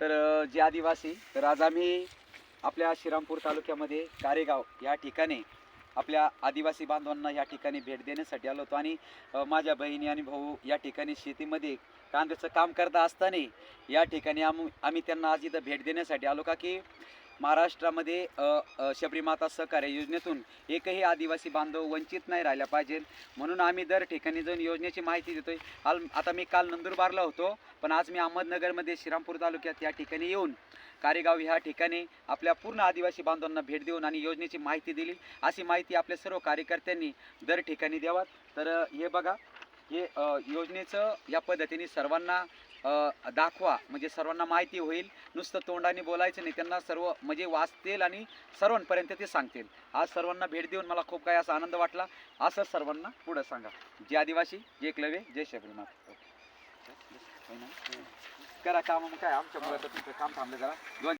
तर जे आदिवासी तर आज आम्ही आपल्या श्रीरामपूर तालुक्यामध्ये कारेगाव या ठिकाणी आपल्या आदिवासी बांधवांना या ठिकाणी भेट देण्यासाठी आलो होतो आणि माझ्या बहिणी आणि भाऊ या ठिकाणी शेतीमध्ये कांद्याचं काम करता असताना या ठिकाणी आम आम्ही त्यांना आज इथं भेट देण्यासाठी आलो का की महाराष्ट्रामध्ये शबरीमाता सहकार्य योजनेतून एकही आदिवासी बांधव वंचित नाही राहिला पाहिजे. म्हणून आम्ही दर ठिकाणी जाऊन योजनेची माहिती देतोय. आल आता मी काल नंदुरबारला होतो पण आज मी अहमदनगरमध्ये श्रीरामपूर तालुक्यात या ठिकाणी येऊन कारेगाव ह्या ठिकाणी आपल्या पूर्ण आदिवासी बांधवांना भेट देऊन आणि योजनेची माहिती दिली. अशी माहिती आपल्या सर्व कार्यकर्त्यांनी दर ठिकाणी द्यावात. तर हे बघा हे योजनेचं या पद्धतीने सर्वांना दाखवा. म्हणजे सर्वांना माहिती होईल. नुसतं तोंडाने बोलायचं नाही. त्यांना सर्व म्हणजे वाचतील आणि सर्वांपर्यंत ते सांगतील. आज सर्वांना भेट देऊन मला खूप काही असा आनंद वाटला. असं सर्वांना पुढं सांगा. जे आदिवासी जे क्लवे जय शबरीनाथ. करा काम मग काय? आमच्या तर तुमचं काम थांबलं जरा. दोन